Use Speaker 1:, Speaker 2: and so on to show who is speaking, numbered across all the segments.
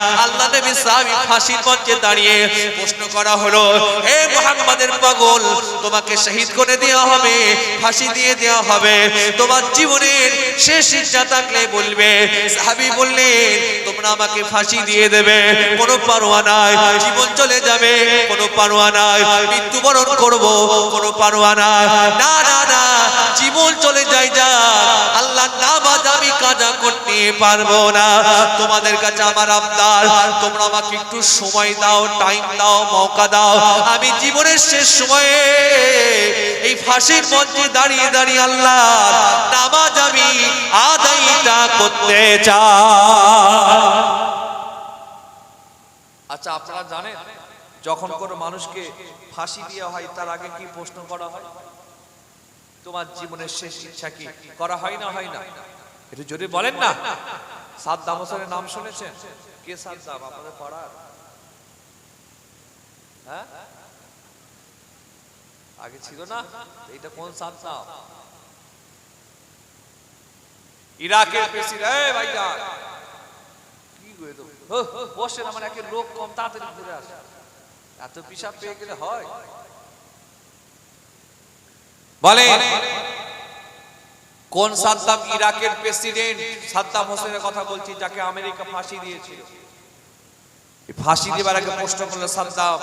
Speaker 1: আল্লাহ নবী সাহাবী ফাঁসির মঞ্চে দাঁড়িয়ে প্রশ্ন করা হলো হে মুহাম্মাদের পাগল, তোমাকে শহীদ করে দেওয়া হবে, ফাঁসি দিয়ে দেওয়া হবে। তোমার জীবনের শেষ ইচ্ছা থাকলে বলবে, সাহাবী বললেন, তোমরা আমাকে ফাঁসি দিয়ে দেবে। কোনো পারোয়া নাই, জীবন চলে যাবে। কোনো পারোয়া নাই, মৃত্যুবরণ করব। কোনো পারোয়া নাই। না না না, জীবন চলে যায় যা। আল্লাহ নামাজ আমি কাজা করতে পারব না। তোমাদের কাছে আমার আবদার তোমরা আমাকে একটু সময় দাও টাইম দাও, মৌকা দাও। আমি জীবনের শেষ সময়ে এই ফাঁসির মঞ্চে দাঁড়িয়ে দাঁড়িয়ে আল্লাহ নামাজ আমি আদায়টা করতে চাই।
Speaker 2: আচ্ছা আপনারা জানেন যখন কোনো মানুষকে ফাঁসি দেওয়া হয়, তার আগে কি প্রশ্ন করা হয়? তোমার জীবনের শেষ ইচ্ছা কি? করা হয় না হয় না? একটু যদি বলেন না। সাদ্দাম হোসেনের নাম শুনেছেন? কে সাদ্দাম আপনাদের পাড়ার। হ্যাঁ? আগে ছিল না? এইটা কোন সাদ্দাম ইরাকের প্রেসিডেন্ট। ভাইজান। কি? হো, হো, বসেন আমার একে লোক কম তাড়াতাড়ি ঘুরে আসে এত পিসাব পেয়ে গেলে হয়? বলে কোন সাদ্দাম ইরাকের প্রেসিডেন্ট? সাদ্দাম হোসেনের কথা বলছি, যাকে আমেরিকা ফাঁসি দিয়েছিল। ফাঁসি দেবার আগে প্রশ্ন করল, সাদ্দাম,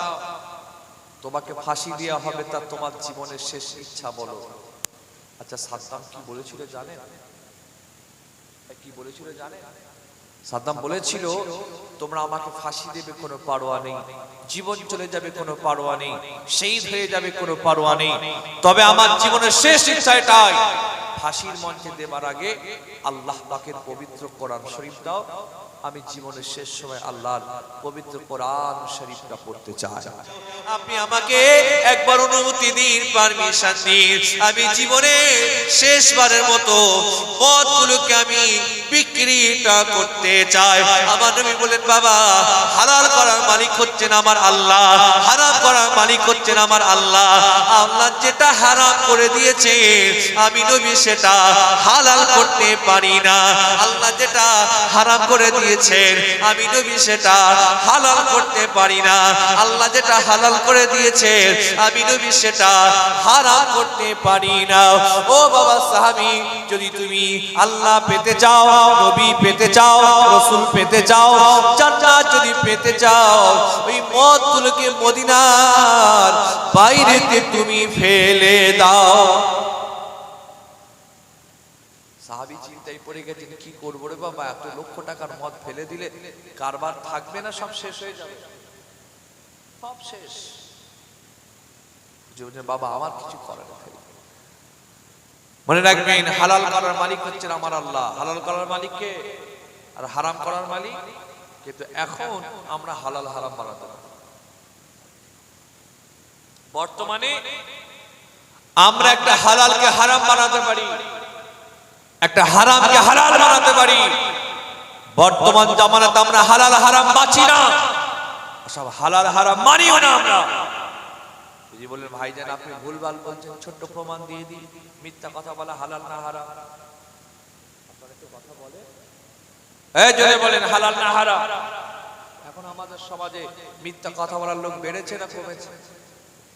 Speaker 2: তোমাকে ফাঁসি দেওয়া হবে তা তোমার জীবনের শেষ ইচ্ছা বলো। আচ্ছা সাদ্দাম কি বলেছিল জানেন? কি বলেছিল জানেন? সাদ্দাম বলেছিল, তোমরা আমাকে ফাঁসি দেবে, কোনো পারোয়া নেই। জীবন চলে যাবে, কোনো পারোয়া নেই। শহীদ হয়ে যাবে, কোনো পারোয়া নেই। তবে আমার জীবনের শেষ ইচ্ছা এটাই। ফাঁসির মঞ্চে দেবার আগে আল্লাহ পাকের পবিত্র কোরআন শরীফ দাও। আমি জীবনের শেষ সময় আল্লাহর পবিত্র কোরআন শরীফটা পড়তে চাই।
Speaker 1: আপনি আমাকে একবার অনুমতি দিন পারমিশন দিন। আমি জীবনে শেষবারের মতো পথগুলোকে আমি বিক্রিটা করতে চাই। আমার নবী বলেন বাবা, হালাল করার মালিক হচ্ছেন আমার আল্লাহ, হারাম করার মালিক হচ্ছেন আমার আল্লাহ। আল্লাহ যেটা হারাম করে দিয়েছে, আমি নবী সেটা হালাল করতে পারি না। আল্লাহ যেটা হারাম করে দিয়েছেন, আমি নবী সেটা হালাল করতে পারি না। আল্লাহ যেটা হালাল করে দিয়েছেন। আমি নবী সেটা হারাম করতে পারি না। ও বাবা সাহাবি, যদি তুমি আল্লাহ পেতে চাও, নবী পেতে চাও, রসুল পেতে চাও জান্নাত যদি পেতে চাও, ওই মদগুলোকে মদিনার বাইরেতে তুমি ফেলে দাও।
Speaker 2: সাহাবি চিন্তায় পড়ে গেছেন, কি করব রে বাবা, এত লক্ষ টাকার মদ ফেলে দিলে কারবার থাকবে না, সব শেষ হয়ে যাবে। সব শেষ বাবা আমার কিছু করার নেই মনে রাখবেন, হালাল করার মালিক হচ্ছেন আমার আল্লাহ। হালাল করার মালিককে আর হারাম করার মালিক। কিন্তু এখন আমরা হালাল হারাম বানাতে বর্তমানে আমরা একটা হালালকে হারাম বানাতে পারি, একটা হারামকে হালাল বানাতে পারি। বর্তমান জামানাতে আমরা হালাল হারাম বাঁচি না। সব হালাল হারাম মানিও না আমরা। যদি বলেন ভাইজান আপনি ভুলভাল বলছেন ছোট্ট প্রমাণ দিয়ে দিই মিথ্যা কথা বলা হালাল না হারাম? কথা বলে এই বলেন হালাল না হারাম? এখন আমাদের সমাজে মিথ্যা কথা বলার লোক বেড়েছে না কমেছে?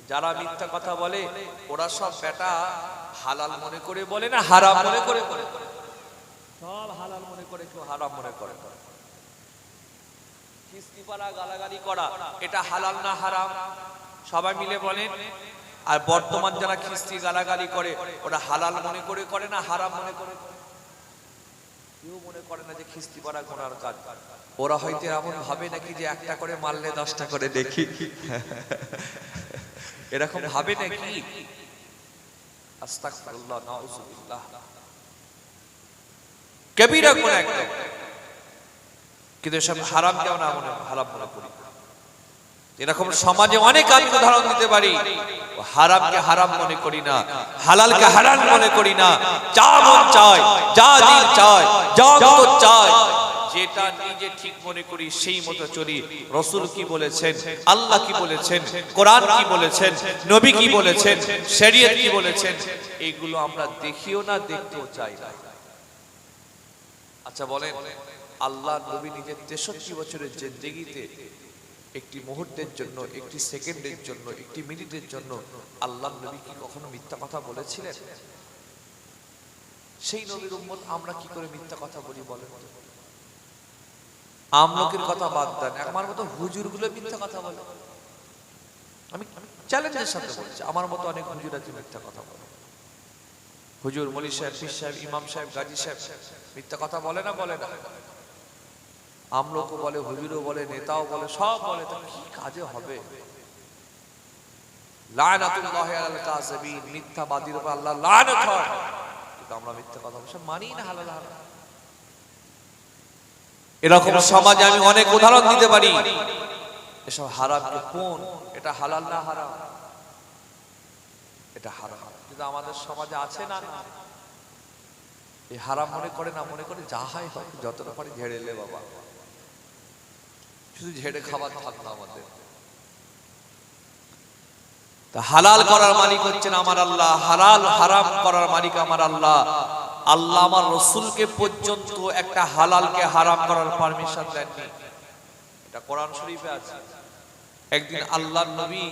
Speaker 2: যারা মিথ্যা কথা বলে ওরা সব বেটা হালাল মনে করে বলে না হারাম মনে করে করে সব হালাল মনে করে কেউ হারাম মনে করে কিস্তি গালাগালি করা, এটা হালাল না হারাম? সবাই মিলে বলেন। আর বর্তমান যারা খিস্তি গালাগালি করে, ওরা হালাল মনে করে করে না হারাম মনে করে? কেউ মনে করে না যে খিস্তি পাড়া গোনার কাজ। ওরা হয়তো এমন ভাবে নাকি যে একটা করে মারলে দশটা করে দেখি। এরকম ভাবে নাকি? আস্তাগফিরুল্লাহ কবিরা কোন একটা কিন্তু সব হারাম কেউ না মনে হারাম মনে করি। এরকম সমাজে অনেক আমি উদাহরণ দিতে পারি। হারামকে হারাম মনে করি না, হালালকে হালাল মনে করি না। যা মন চায়, যা দিল চায়, যা অন্তর চায়, যেটা নিজে ঠিক মনে করি, সেই মতো চলি। রসুল কি বলেছেন? আল্লাহ কি বলেছেন? কোরআন কি বলেছেন? নবী কি বলেছেন? শরীয়ত কি বলেছেন? এইগুলো আমরা দেখিও না, দেখতেও চাই না। আচ্ছা বলেন। আল্লাহ নবী নিজের তেষট্টি বছরের জিন্দেগিতে একটি মুহূর্তের জন্য, একটি সেকেন্ডের জন্য, একটি মিনিটের জন্য আল্লাহ নবী কি কখনো মিথ্যা কথা বলেছিলেন? সেই নবীর উম্মত আমরা কি করে মিথ্যা কথা বলি বলেন? আমলকির কথা বাদ দেন, আমার মতো হুজুরগুলো মিথ্যা কথা বলে। আমি চ্যালেঞ্জের সাথে বলছি, আমার মতো অনেক হুজুর আছে মিথ্যা কথা বলে। হুজুর, মলি সাহেব, পীর সাহেব, ইমাম সাহেব, গাজী সাহেব, মিথ্যা কথা বলে না বলে না? আমলোকও বলে হুজুরও বলে নেতাও বলে সব বলে তো কি কাজে হবে? মিথ্যাবাদীর উপর আল্লাহ লানত হয়। কিন্তু আমরা মিথ্যা কথা বলছি মানি না হালাল হারাম। এরকম সমাজে আমি অনেক উদাহরণ দিতে পারি। এসব হারামকে কোন এটা হালাল না হারাম? এটা হারাম। কিন্তু আমাদের সমাজে আছে না না? এই হারাম মনে করে না মনে করে যা হয় যতটা পারি ঝেড়ে বাবা। শুধু ঝেড়ে খাবার থাকতো আমাদের। তা হালাল করার মালিক হচ্ছেন আমার আল্লাহ, হালাল, হারাম করার মালিক আমার আল্লাহ। আল্লাহ আমার রসুলকে পর্যন্ত একটা হালালকে হারাম করার পারমিশন দেননি। এটা কোরআন শরীফে আছে। একদিন আল্লাহ নবী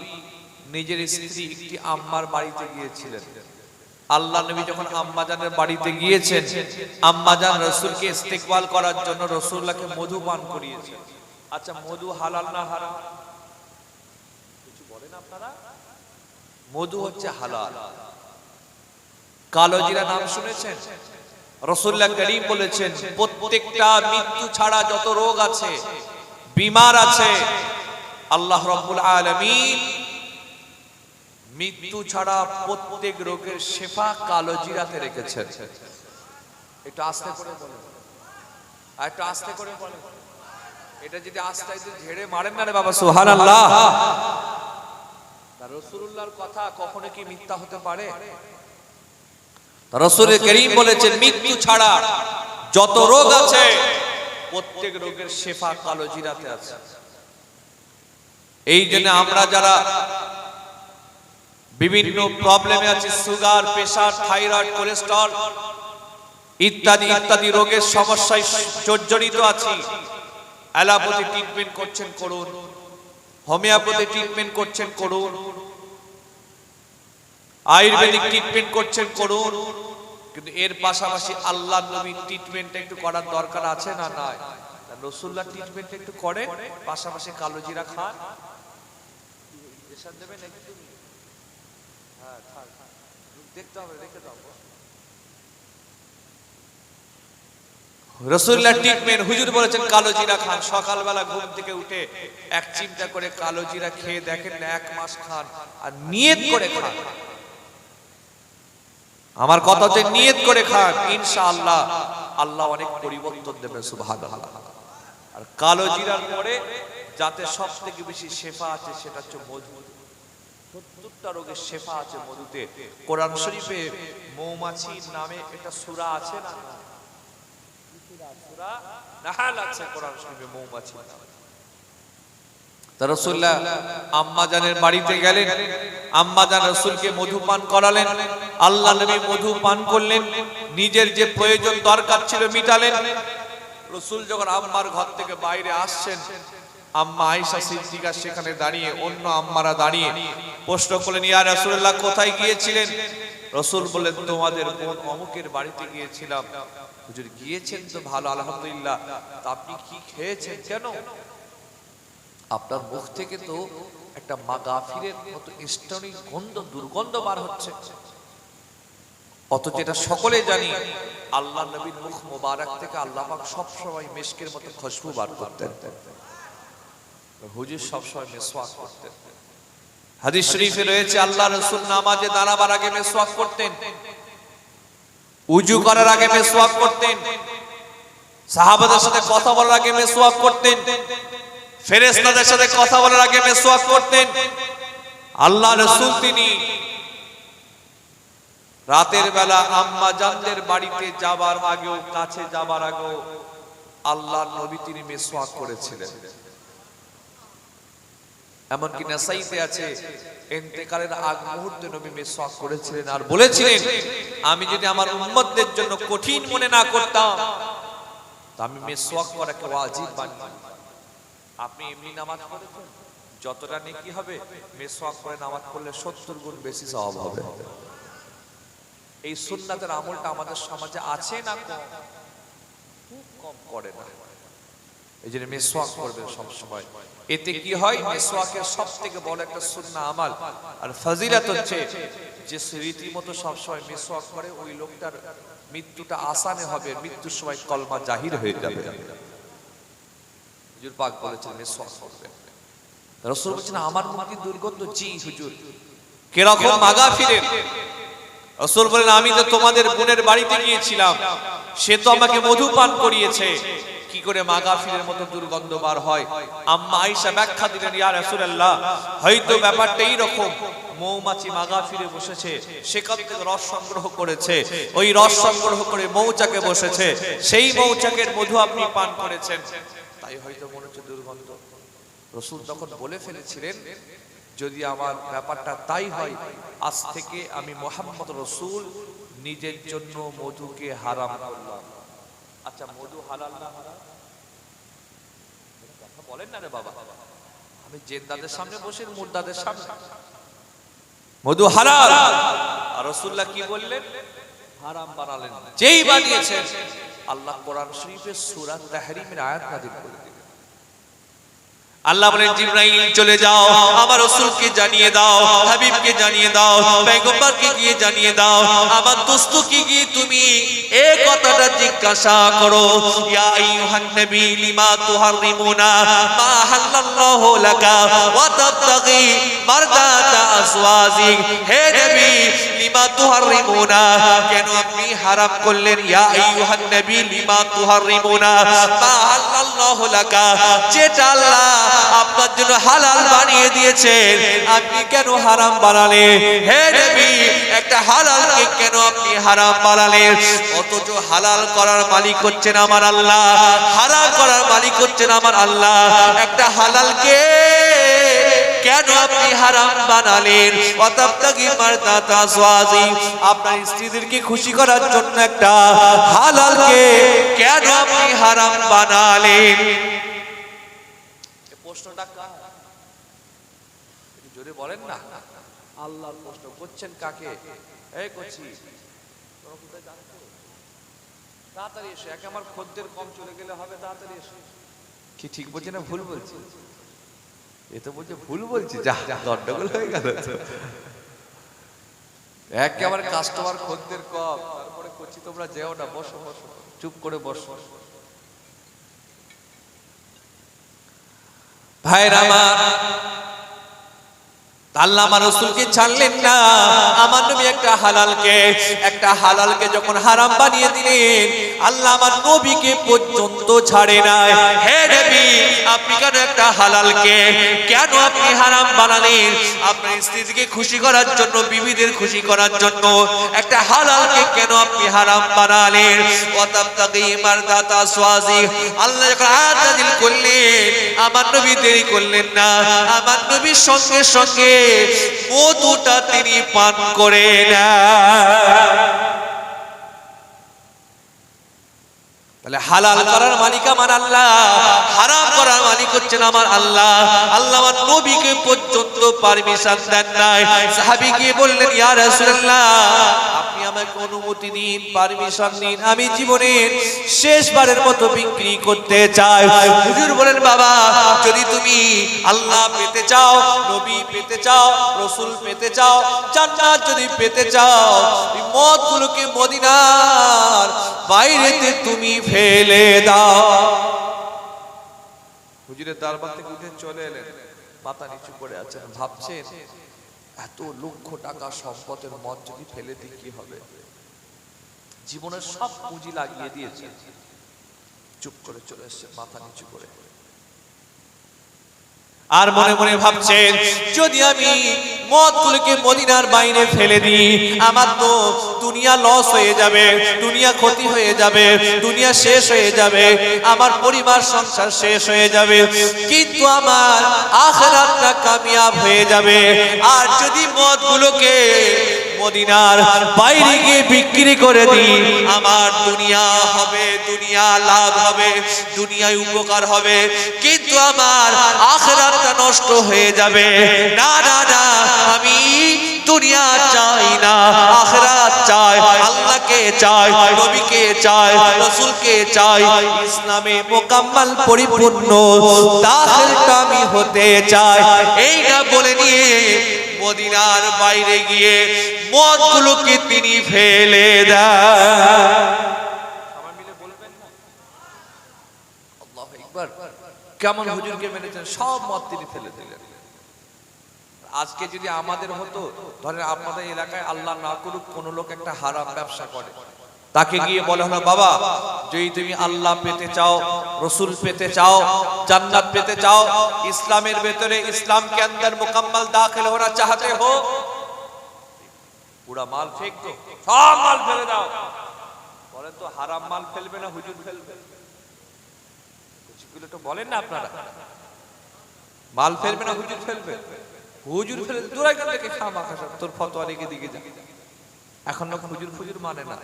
Speaker 2: নিজের স্ত্রী একটি আম্মার বাড়িতে গিয়েছিলেন। আল্লাহ নবী যখন আম্মাজানের বাড়িতে গিয়েছেন, আম্মাজান রসুলকে ইস্তেকবাল করার জন্য রসুল্লাহকে মধু পান করিয়েছেন। আচ্ছা মধু হালাল না হারাম? কিছু বলেন আপনারা? মধু হচ্ছে হালাল। কালো জিরা নাম শুনেছেন? রসুল্লাহ করিম বলেছেন প্রত্যেকটা মৃত্যু ছাড়া যত রোগ আছে বিমার আছে আল্লাহ রব্বুল আলামিন মৃত্যু ছাড়া প্রত্যেক রোগের শেফা কালো জিরাতে রেখেছেন। একটু আস্তে করে বলেন। আর একটু আস্তে করে বলেন। এটা যদি আস্তে আস্তে ঝেড়ে মারেন না রে বাবা সুবহানাল্লাহ। রসুল্লাহর কথা কখনো কি মিথ্যা হতে পারে? রসুল করিম বলেছেন মৃত্যু ছাড়া যত রোগ আছে প্রত্যেক রোগের শেফা কালো জিরাতে আছে। এই জন্য আমরা যারা বিভিন্ন প্রবলেমে আছে সুগার প্রেসার থাইরয়েড কোলেস্ট্রল ইত্যাদি ইত্যাদি রোগের সমস্যায় জর্জরিত আছি। অ্যালোপ্যাথি ট্রিটমেন্ট করছেন করুন। হোমিওপ্যাথি ট্রিটমেন্ট করছেন করুন। আয়ুর্বেদিক ট্রিটমেন্ট করছেন করুন। কিন্তু এর পাশাপাশি আল্লাহ নবীর ট্রিটমেন্ট একটু করার দরকার আছে না নাই? রসুল্লাহ ট্রিটমেন্ট একটু করে পাশাপাশি কালো জিরা খান দেবেন হ্যাঁ, দেখতে হবে রেখে দাও রসুল্লাহ হুজুর বলেছেন কালো জিরা খান। সকালবেলা ঘুম থেকে উঠে এক করে কালো জিরা খেয়ে দেখেন এক মাস খান। আর নিয়ত করে খান। আমার কথা হচ্ছে নিয়ত করে খান আল্লাহ অনেক পরিবর্তন দেবে সুবহানাল্লাহ। আর কালো জিরার পরে যাতে সব থেকে বেশি শেফা আছে, সেটা হচ্ছে মধু। সত্তরটা রোগের শেফা আছে মধুতে। কোরআন শরীফে মৌমাছির নামে একটা সূরা আছে না? রসুল্লাহ নিজের যে প্রয়োজন দরকার ছিল মিটালেন। রসুল যখন আম্মার ঘর থেকে বাইরে আসছেন, আম্মা আয়েশা সিদ্দিকা সেখানে দাঁড়িয়ে, অন্য আম্মারা দাঁড়িয়ে প্রশ্ন করলেন, ইয়া রাসূলুল্লাহ, কোথায় গিয়েছিলেন? রসুল বললেন, তোমাদের বোন অমুকের বাড়িতে গিয়েছিলাম। হুজুর গিয়েছেন তো ভালো, আলহামদুলিল্লাহ। তা আপনি কি খেয়েছেন কেন? আপনার মুখ থেকে তো একটা মাগাফিরের মতো ইস্টনিক গন্ধ, দুর্গন্ধ বার হচ্ছে। অথচ এটা সকলে জানি, আল্লাহ নবীর মুখ মোবারক থেকে আল্লাহ পাক সব সময় মেশকের মতো খুশবু বার করতেন। হুজুর সব সময় মেসওয়াক করতেন। হাদিস শরীফে রয়েছে, আল্লাহ রাসূল নামাজে দাঁড়াবার আগে মেসওয়াক করতেন। উজু করার আগে মেসওয়াক করতেন। সাহাবাদের সাথে কথা বলার আগে মেসওয়াক করতেন। ফেরেশতাদের সাথে কথা বলার আগে মেসওয়াক করতেন। আল্লাহ রাসূল তিনি রাতের বেলা আম্মা জানদের বাড়িতে যাবার আগেও, কাছে যাবার আগেও আল্লাহ নবী তিনি মেসওয়াক করেছিলেন। এমনকি নাসাইতে আছে। ইন্তেকালের আগ মুহূর্তে নবী মেসওয়াক করেছিলেন আর বলেছিলেন আমি যদি আমার উম্মতদের জন্য কঠিন মনে না করতাম তা আমি মেসওয়াক করাকে ওয়াজিব বানিয়ে আপনি এমনি নামাজ পড়েছেন? যতটা নেকি হবে মেসওয়াক করে নামাজ পড়লে সত্তর গুণ বেশি সওয়াব হবে। এই সুন্নাতের আমলটা আমাদের সমাজে আছে না কম? খুব কম করে না। এই জন্য মেসওয়াক করবেন সবসময়। এতে কি হয়? মেসওয়াকের সব থেকে বড় একটা সুন্না আমাল আর ফাজিলাত হচ্ছে যে রীতিমতো সবসময় মেসওয়াক করে, ওই লোকটার মৃত্যুটা আসানে হবে, মৃত্যুর সময় কলমা জাহির হয়ে যাবে। হুজুর পাক বলেছেন মেসওয়াক করবেন। রসুল বলছেন, আমার মুক্তি দুর্গন্ধ, জি হুজুর। কীরকম মাগা ফিরেন রসুল বলেন, আমি তো তোমাদের বোনের বাড়িতে গিয়েছিলাম। সে তো আমাকে মধু পান করিয়েছে। কি করে মাগাফিরের মতো দুর্গন্ধ বার হয়? আম্মা আয়েশা ব্যাখ্যা দিলেন, ইয়া রাসূলুল্লাহ, হয়তো ব্যাপারটা এইরকম। মৌমাছি মাগাফিরে বসেছে, সেখান থেকে রস সংগ্রহ করেছে। ওই রস সংগ্রহ করে মৌচাকে বসেছে। সেই মৌচাকের মধু আপনি পান করেছেন। তাই হয়তো মনে হচ্ছে দুর্গন্ধ। রসুল তখন বলে ফেলেছিলেন, যদি আমার ব্যাপারটা তাই হয়, আজ থেকে আমি মোহাম্মদ রসুল নিজের জন্য মধুকে হারাম করলাম। আচ্ছা মধু হালাল না হারাম? কথা বলেন না রে বাবা। আমি জেদ্দাদের সামনে বসে, মুর্দাদের সামনে। মধু হালাল। আর রসুল্লাহ কি বললেন? হারাম বানালেন। যেই বানিয়েছেন। আল্লাহ কোরআন শরীফের সূরা তাহরিমের আয়াত নাযিল করে দিলেন আল্লাহ বলেন জিব্রাইল চলে যাও। আমার রাসূলকে জানিয়ে দাও হাবিবকে জানিয়ে দাও পয়গম্বরকে গিয়ে জানিয়ে দাও আমার দোস্তকে গিয়ে তুমি এই কথাটা জিজ্ঞাসা করো ইয়া আইয়ুহান নবী লিমা তুহাররিমুনা মা হাল্লাল্লাহু লাকা ওয়া তাবতাগি মারদাতা আসওয়াজিক হে নবী লিমা তুহাররিমুনা কেন আপনি হারাম করলেন? ইয়া আইয়ুহান নবী লিমা তুহাররিমুনা মা হাল্লাল্লাহু লাকা যেটা আল্লাহ আপনার জন্য হালাল বানিয়ে দিয়েছেন। আপনি কেন হারাম বানালেন? হে নবী, একটা হালালকে কেন আপনি হারাম বানালেন? অথচ হালাল করার মালিক হচ্ছেন আমার আল্লাহ। হারাম করার মালিক হচ্ছেন আমার আল্লাহ। একটা হালালকে কেন আপনি হারাম বানালেন? আপনার স্ত্রীদেরকে খুশি করার জন্য একটা হালালকে কেন আপনি হারাম বানালেন? প্রশ্নটা জোরে বলেন না। আল্লাহর প্রশ্ন, করছেন কাকে? করছি? তাড়াতাড়ি এসো আমার খদ্দের কম চলে গেলে হবে, তাড়াতাড়ি এসো। কি ঠিক বলছি না, ভুল বলছি? এ তো বলছে ভুল বলছি, যা গন্ডগোল হয়ে গেল। একেবারে কাস্টমার খদ্দের কম। তারপরে করছি তোমরা যেও না, বসো বসো। চুপ করে বসো। ভাইরা আল্লাহ আমার রসুলকে ছাড়লেন না। আমার নবী একটা হালালকে একটা হালালকে যখন হারাম বানিয়ে দিলেন, আল্লাহ আমার নবীকে পর্যন্ত ছাড়ে নাই। হে নবী, আপনি কেন একটা হালালকে, কেন আপনি হারাম বানালেন? আপনার স্ত্রীকে খুশি করার জন্য, বিবিদের খুশি করার জন্য একটা হালালকে কেন আপনি হারাম বানালেন? ওয়াতাবতাগি মারদাতা সোয়াজি। আল্লাহ যখন আয়াত করলেন, আমার নবী দেরি করলেন না। আমার নবীর সঙ্গে সঙ্গে মধুটা তিনি পান করে না। তাহলে হালাল করার মালিক আমার আল্লাহ, হারাম করার মালিক হচ্ছেন আমার আল্লাহ। আল্লাহ আমার নবীকে পর্যন্ত পারমিশন দেন নাই। সাহাবী গিয়ে বললেন, ইয়া রাসূলুল্লাহ, আপনি আমাকে অনুমতি দিন পারমিশন দিন আমি জীবনের শেষবারের মতো বিক্রি করতে চাই। হুজুর বলেন, বাবা, যদি তুমি আল্লাহ পেতে চাও, নবী পেতে চাও, রসুল পেতে চাও, জান্নাত যদি পেতে চাও এই মদগুলোকে মদিনার বাইরেতে তুমি ফেলে দাও হুজুরের দরবার থেকে উঠে চলে এলেন। মাথা নিচু করে আছেন। ভাবছেন এত লক্ষ টাকা সম্পদের মদ যদি ফেলে দিই কি হবে? জীবনের সব পুঁজি লাগিয়ে দিয়েছে। চুপ করে চলে এসছে মাথা নিচু করে। আর মনে মনে ভাবছেন যদি আমি মদগুলোকে মদিনার বাইরে ফেলে দিই। আমার তো দুনিয়া লস হয়ে যাবে, দুনিয়া ক্ষতি হয়ে যাবে, দুনিয়া শেষ হয়ে যাবে, আমার পরিবার সংসার শেষ হয়ে যাবে। কিন্তু আমার আখেরাতটা কামিয়াব হয়ে যাবে। আর যদি মদগুলোকে মদিনার বাইরে গিয়ে বিক্রি করে দিই,
Speaker 1: আমার দুনিয়া হবে, দুনিয়া লাভ হবে, দুনিয়ায় উপকার হবে। কিন্তু আমার আখরাতটা নষ্ট হয়ে যাবে। না না না দুনিয়া চাই না, আখরাত চাই আল্লাহকে চাই নবীকে চাই রসুলকে চাই
Speaker 2: ইসলামে মোকাম্মল পরিপূর্ণ, দাখিলটা আমি হতে চাই।
Speaker 1: এইটা বলে নিয়ে মদিনার বাইরে গিয়ে মদগুলোকে তিনি ফেলে দেয়
Speaker 2: কেমন হুজুরকে মেরেছেন? সব মত তিনি ফেলে দিলেন। আজকে যদি আমাদের হতো, ধরেন আপনাদের এলাকায় আল্লাহ না করুক, কোনো লোক একটা হারাম ব্যবসা করে। তাকে গিয়ে বলে হলো বাবা, যদি তুমি আল্লাহ পেতে চাও, রসুল পেতে চাও, জান্নাত পেতে চাও, ইসলামের ভেতরে ইসলাম কে আন্দর মুকম্মল দাখিল হোনা চাহতে হো পুরা মাল ফেক দো সব মাল ফেলে দাও। বলে তো, হারাম মাল ফেলবে না, হুজুর ফেলবে? কিছুগুলো তো বলেন না আপনারা। মাল ফেলবে না, হুজুর ফেলবে? হুজুর ফেলে দূর এখান থেকে খামা খাসা তোর ফতোয়া রেখে দিকে যা। এখন না হুজুর ফুজুর মানে না।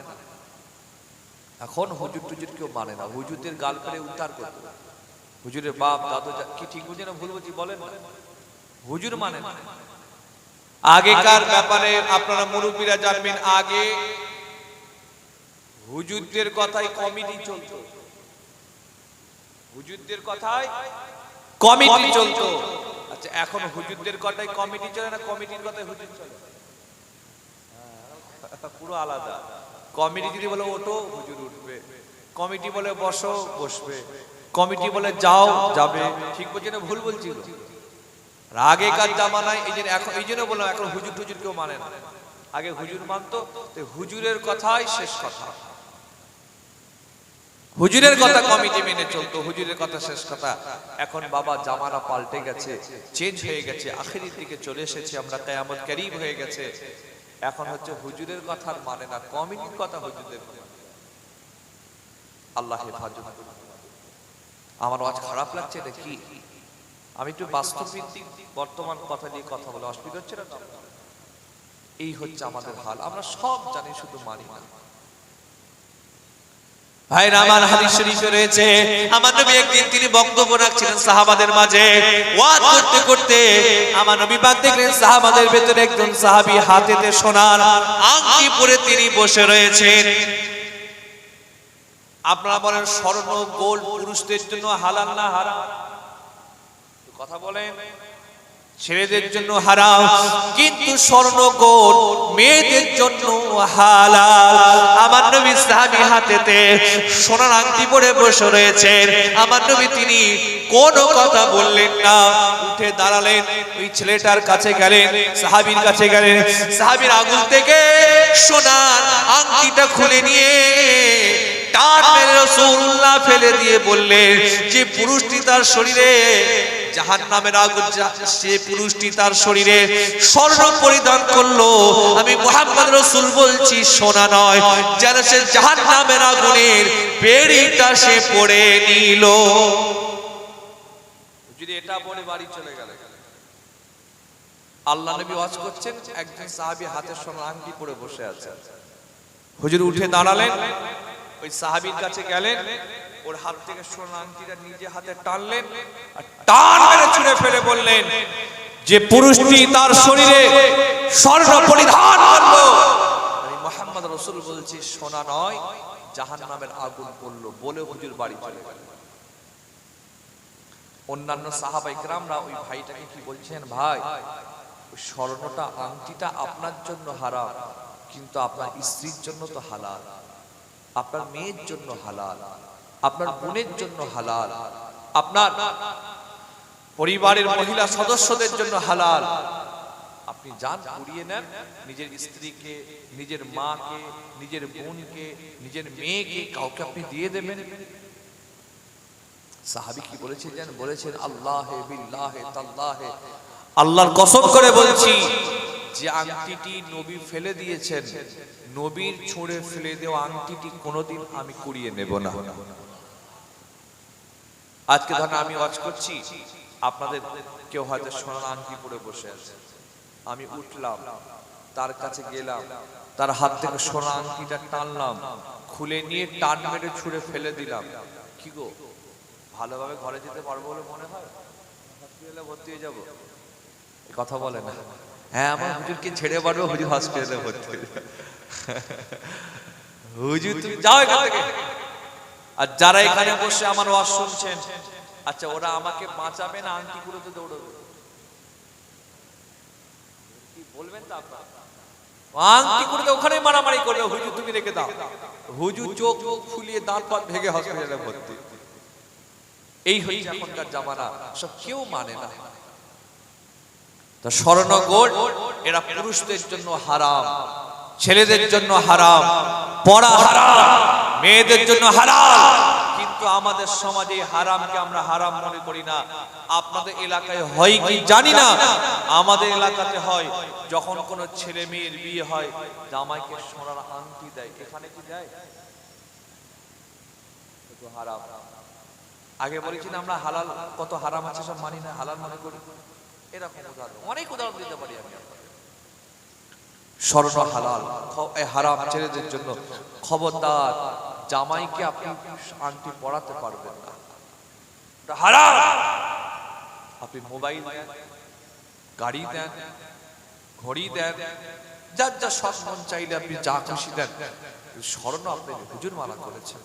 Speaker 2: এখন হুজুর টুজুর কেউ মানে না। হুজুরদের গাল করে উদ্ধার করতে হুজুরের বাপ, দাদু কি ঠিক বুঝে না ভুল বুঝি বলেন? হুজুর মানে না। আগেকার ব্যাপারে আপনারা মুরব্বীরা জানবেন আগে হুজুরদের কথাই কমিটি চলত। হুজুরদের কথায় কমিটি চলতো। এখন হুজুরদের কথায় কমিটি চলে না কমিটির কথায় হুজুর চলে? হ্যাঁ, পুরো আলাদা। কমিটি যদি বলে ওঠো হুজুর উঠবে। কমিটি বলে বসো বসবে। কমিটি বলে যাও যাবে। ঠিক বলছি না ভুল বলছি আগেকার জামানায় এই জন্য এখন এই জন্য বললাম এখন হুজুর টুজুর কেউ মানে না। আগে হুজুর মানতো হুজুরের কথাই শেষ কথা। হুজুরের কথা কমিটি মেনে চলতো, হুজুরের কথা শেষ কথা। এখন বাবা জামানা পাল্টে গেছে চেঞ্জ হয়ে গেছে, আখেরির দিকে চলে এসেছে, আমরা কেয়ামত করিব হয়ে গেছে। এখন হচ্ছে হুজুরের কথা মানে না, কমিটির কথা হুজুরদের মানে। আল্লাহ আমার আজ খারাপ লাগছে এটা কি আমি একটু বাস্তব বর্তমান কথা নিয়ে কথা বলে অসুবিধা হচ্ছে না? এই হচ্ছে আমাদের হাল, আমরা সব জানি, শুধু মানি না।
Speaker 1: ভাইরা, আমার হাদিস রয়েছে বক্তব্য মাঝে করতে আমার সাহাবাদের ভেতরে সাহাবী সোনার পরে তিনি বসে রয়েছেন।
Speaker 2: আপনারা বলেন স্বর্ণ, গোল্ড পুরুষদের জন্য হালাল না হারাম? কথা বলেন।
Speaker 1: ছেলেদের জন্য হারাম, কিন্তু স্বর্ণ গোল মেয়েদের জন্য হালাল। আমার নবী সাহাবী হাতেতে সোনার আংটি পরে বসে রয়েছেন। আমার নবী তিনি কোনো কথা বললেন না, উঠে দাঁড়ালেন, ওই ছেলেটার কাছে গেলেন, সাহাবীর কাছে গেলেন। সাহাবীর আঙুল থেকে সোনার আংটিটা খুলে নিয়ে টান মেরে রাসূলুল্লাহ ফেলে দিয়ে বললেন যে পুরুষটি তার শরীরে সে পুরুষটি তার শরীরে স্বর্ণ পরিধান করল। আমি বলছি, সোনা নয়। যেন সে বেড়িটা সে পড়ে
Speaker 2: যদি এটা চলে আল্লাহ ওয়াজ করছেন, একজন সাহাবী হাতের সোনার আংটি পরে বসে আছে হুজুর উঠে দাঁড়ালেন। ওই সাহাবীর কাছে গেলেন, ওর হাত থেকে সোনার আংটিটা নিজে হাতে টানলেন আর টান মেরে ছুঁড়ে ফেলে বললেন, যে পুরুষটি তার শরীরে স্বর্ণ পরিধান করল মোহাম্মদ রসুল বলছি, সোনা নয়, জাহান্নামের আগুন পড়ল বলে হুজুর বাড়ি চলে গেলেন অন্যান্য সাহাবাই গ্রামরা ওই ভাইটাকে কি বলছেন, ভাই, ওই স্বর্ণটা, আংটিটা আপনার জন্য হারাম, কিন্তু আপনার স্ত্রীর জন্য তো হালাল। আপনার মেয়ের জন্য হালাল, আপনার বোনের জন্য হালাল, আপনার পরিবারের মহিলা সদস্যদের জন্য হালাল। আপনি যান, পুড়িয়ে নেন নিজের স্ত্রীকে, নিজের মাকে, নিজের বোনকে, নিজের মেয়েকে কাউকে আপনি দিয়ে দেবেন। সাহাবি কি বলেছেন বলেছেন, আল্লাহে বিল্লাহে তাল্লাহে। আল্লাহর কসম করে বলছি যে আংটিটি নবী ফেলে দিয়েছেন, নবীর ছুঁড়ে ফেলে দেওয়া আংটিটি কোনোদিন আমি কুড়িয়ে নেব না। আজকে ধরেন আমি ওয়াজ করছি, আপনাদের কেউ হয়তো সোনার আংটি পরে বসে আছে। আমি উঠলাম, তার কাছে গেলাম, তার হাত থেকে সোনা আংটিটা টানলাম, খুলে নিয়ে টান মেরে ছুঁড়ে ফেলে দিলাম। কি গো, ভালোভাবে ঘরে যেতে পারব বলে মনে হয়? ভর্তি হয়ে যাব। কথা বলে না। হ্যাঁ আমার হুজুরকে ছেড়ে পারব হুজুর হসপিটালে ভর্তি হুজুর, তুমি যাও এখান থেকে। আর যারা এখানে বসে আমার ওয়াজ শুনছেন আচ্ছা ওরা আমাকে বাঁচাবে না আংটিগুলোতে দৌড়বে। কি বলবেন তো আপনারা? আংটি ওখানে মারামারি করবে, হুজুর, তুমি রেখে দাও। হুজুর চোখ মুখ ফুলিয়ে দাঁত পাত ভেঙে হসপিটালে ভর্তি। এই হচ্ছে এখনকার জামানা। সব কেউ মানে না। তো এরা পুরুষদের জন্য হারাম, ছেলেদের জন্য হারাম, পড়া হারাম, মেয়েদের জন্য হারাম। কিন্তু আমাদের সমাজে হারামকে আমরা হারাম মনে করি না। আপনাদের এলাকায় হয় কি জানি না? আমাদের এলাকাতে হয়, যখন কোনো ছেলে মেয়ের বিয়ে হয়, জামাইকে সোনার আংটি দেয়। এখানে কি দেয়? হারাম। আগে বলেছি না আমরা হালাল, কত হারাম আছে সব মানি না, হালাল মনে করি। অনেক উদাহরণ দিতে পারি আমি স্বর্ণ হালাল হারাম ছেলেদের জন্য খবরদার, জামাইকে আপনি আংটি পড়াতে পারবেন না। হারাম। আপনি মোবাইল দেন, গাড়ি দেন, ঘড়ি দেন, যার যা সব চাইলে আপনি যা খুশি দেন স্বর্ণ আপনি হুজুর মানা করেছেন।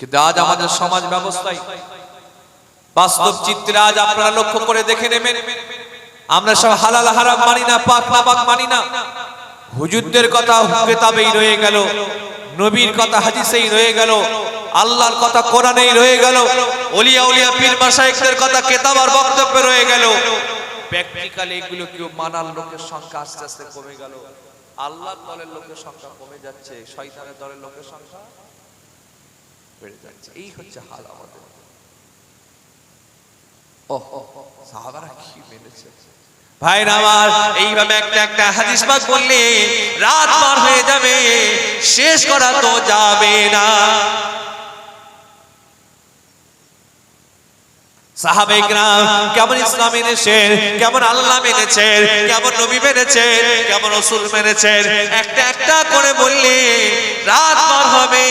Speaker 2: কিন্তু আজ আমাদের সমাজ ব্যবস্থায় বাস্তব চিত্রে আজ আপনারা লক্ষ্য করে দেখে নেবেন, আমরা সব হালাল হারাম মানি না, পাক না পাক মানি না। হুজুরদের কথা কেতাবেই রয়ে গেল, নবীর কথা হাদিসেই রয়ে গেল, আল্লাহর কথা কোরআনেই রয়ে গেল ওলিয়া উলিয়া পীর মাশাইখদের কথা কেতাব আর বক্তব্যে রয়ে গেল। প্র্যাকটিক্যালি এগুলো কেউ মানার লোকের সংখ্যা আস্তে আস্তে কমে গেল। আল্লাহর দলের লোকের সংখ্যা কমে যাচ্ছে, শয়তানের দলের লোকের সংখ্যা বেড়ে যাচ্ছে। এই হচ্ছে হাল আমাদের। ও সাহাবারা
Speaker 1: ভাই আমার এইভাবে একটা একটা হাদিস বললে রাত পার হয়ে যাবে, শেষ করা তো যাবে না। কেমন ইসলাম এনেছেন, কেমন আল্লাহ মেনেছেন, কেমন নবী কেমন একটা একটা করে বললে রাত হবে,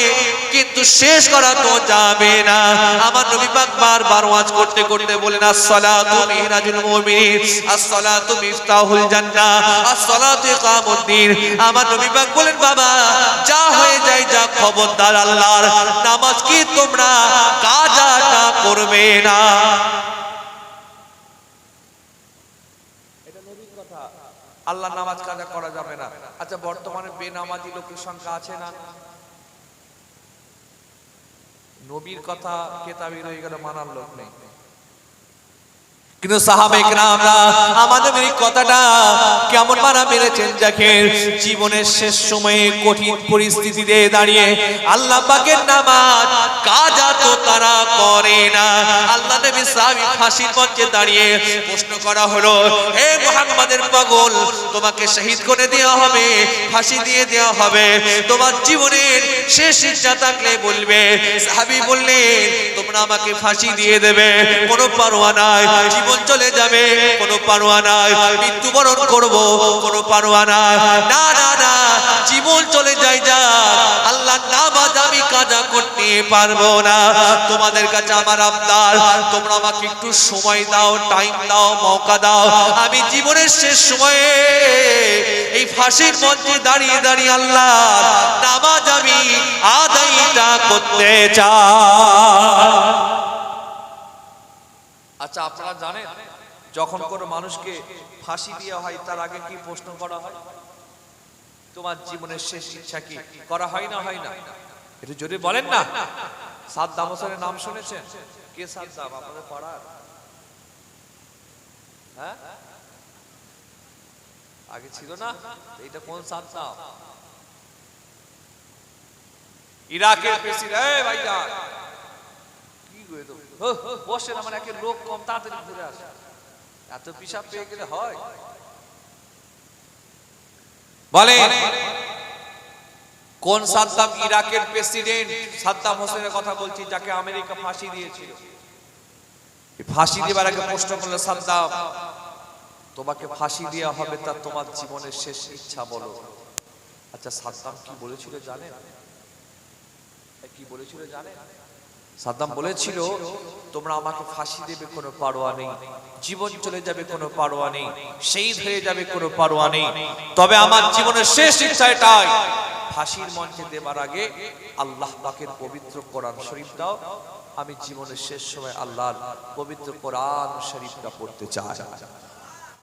Speaker 1: কিন্তু শেষ করা তো যাবে না। আমার নবী পাক বারবার ওয়াজ করতে করতে বলেন আসসালাতু মিহরাজুল মুমিনিন, আসসালাতু আমার নবী পাক বলেন বাবা, যা হয়ে যায় যা খবরদার আল্লাহর। নামাজ কি তোমরা কাজাটা করবে না?
Speaker 2: আল্লাহ নামাজ কাজা করা যাবে না। আচ্ছা বর্তমানে বেনামাজি লোকের সংখ্যা আছে না? নবীর কথা কেতাবি রয়ে গেল, মানার লোক নেই।
Speaker 1: কিন্তু সাহাবে আমরা আমাদের এই কথাটা কেমন মারা মেরেছেন দেখেন জীবনের শেষ সময়ে কঠিন পরিস্থিতিতে দাঁড়িয়ে আল্লাহ পাকের নামাজ কাজা তো তারা করে না। আল্লাহ নবী সাহাবী ফাঁসির মঞ্চে দাঁড়িয়ে প্রশ্ন করা হলো, হে মুহাম্মাদের পাগল, তোমাকে শহীদ করে দেওয়া হবে, ফাঁসি দিয়ে দেওয়া হবে। তোমার জীবনের শেষ ইচ্ছা থাকলে বলবে। সাহাবী বললেন, তোমরা আমাকে ফাঁসি দিয়ে দেবে, কোনো পারোয়া নাই। জীবন চলে যাবে, কোনো পারোয়া নাই। মৃত্যুবরণ করব, কোনো পারোয়া নাই। না না না, জীবন চলে যায় যা। আল্লাহ নামাজ আমি কাজা করতে পারব না। তোমাদের কাছে আমার আবদার, তোমরা আমাকে একটু সময় দাও টাইম দাও, মৌকা দাও। আমি জীবনের শেষ সময়ে এই ফাঁসির মঞ্চে দাঁড়িয়ে দাঁড়িয়ে আল্লাহ নামাজ আমি আদায়টা করতে চাই।
Speaker 2: আচ্ছা আপনারা জানেন যখন কোনো মানুষকে ফাঁসি দেওয়া হয়, তার আগে কি প্রশ্ন করা হয়? তোমার জীবনের শেষ ইচ্ছা কি? করা হয় না হয় না? এটা যদি বলেন না। সাদ্দাম হোসেনের নাম শুনেছেন? কে সাদ্দাম আপনাদের পাড়ার? হ্যাঁ? আগে ছিল না? এটা কোন সাদ্দাম ইরাকের প্রেসিডেন্ট ভাইজান। বসেন আমার একে লোক কম তাড়াতাড়ি ঘুরে আসে। এত পিসাব পেয়ে গেলে হয়? বলে কোন সাদ্দাম ইরাকের প্রেসিডেন্ট সাদ্দাম হোসেনের কথা বলছি যাকে আমেরিকা ফাঁসি দিয়েছিল? ফাঁসি দেবার আগে প্রশ্ন করল সাদ্দাম তোমাকে ফাঁসি দেওয়া হবে তা তোমার জীবনের শেষ ইচ্ছা বলো। আচ্ছা সাদ্দাম কি বলেছিল জানেন? কি বলেছিল জানেন? সাদ্দাম বলেছিল তোমরা আমাকে ফাঁসি দেবে কোনো পারোয়া নেই। জীবন চলে যাবে কোনো পারোয়া নেই। সেই হয়ে যাবে কোনো পারোয়া নেই। তবে আমার জীবনের শেষ ইচ্ছা এটাই। ফাঁসির মঞ্চে দেবার আগে আল্লাহ পাকের পবিত্র কোরআন শরীফ দাও। আমি জীবনের শেষ সময় আল্লাহর পবিত্র কোরআন শরীফটা পড়তে চাই।